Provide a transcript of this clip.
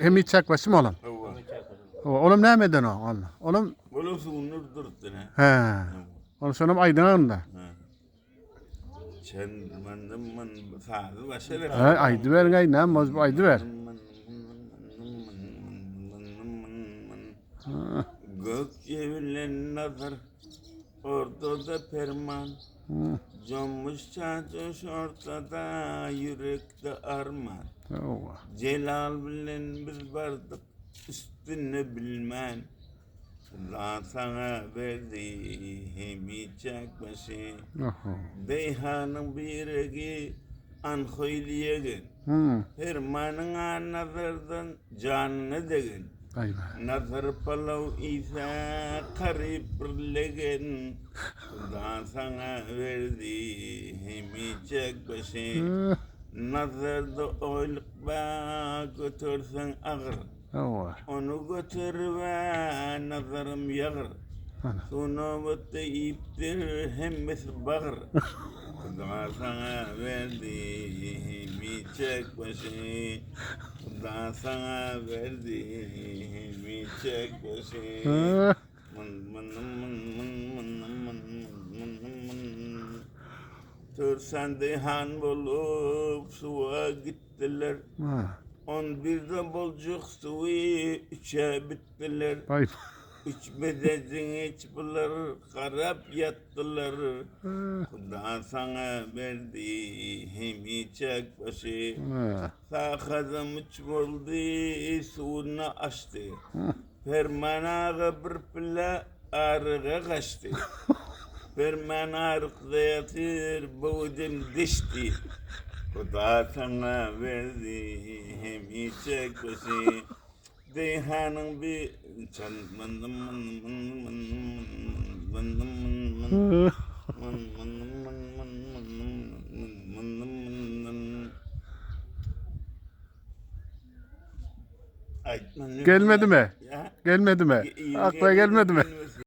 Hem hiç çakbaşı mı oğlum? Oğlum ne meden o? Oğlum. Oğlum Böyle suğunur dırttına. he. Oğlum sonum aydın onda. Sen mandım man sağdı başarı. He aydı ver gay ne moz bu aydı ver. Gök çevrilen nazar ortada perman Hı. Camış çatış ortada yürekte arman Ova. Celal bilen biz vardık üstüne bilmen Allah sana verdi hemi çakbaşı Oho. Beyhanın biregi an hoyliyegin Hı. Hermanın nazardan canını degin Nazar palav isa karib birlegen Kudan sana verdi hemi çekbaşı Hı. Nazarda oyluk ba götürsen ağır Ova. Onu götür ve nazarım yağır. Sunovatı iptir hemmes bağır Kudan sana verdi hemi çekbaşı Kudan sana verdi hemi çekbaşı Hı. Mın mın mın mın mın mın mın mın Törsen deyhan bulup suya gittiler Ha. On birde bolcuk suyu üçe bittiler Ay. İçmedecin hiç bunlar karap yattılar Hı. Kuda sana verdi hemi çekbaşı Ha. Sağadım uç buldu suyunu açtı. Fermana bir pila arıga kaçtı Ferman arıkta yatır boğdum dişti Kuda sana verdi hemi çekbaşı Deyhanın bir çan mındım mındım mındım mındım mındım. Gelmedi mi? Gelmedi mi? Akla gelmedi mi?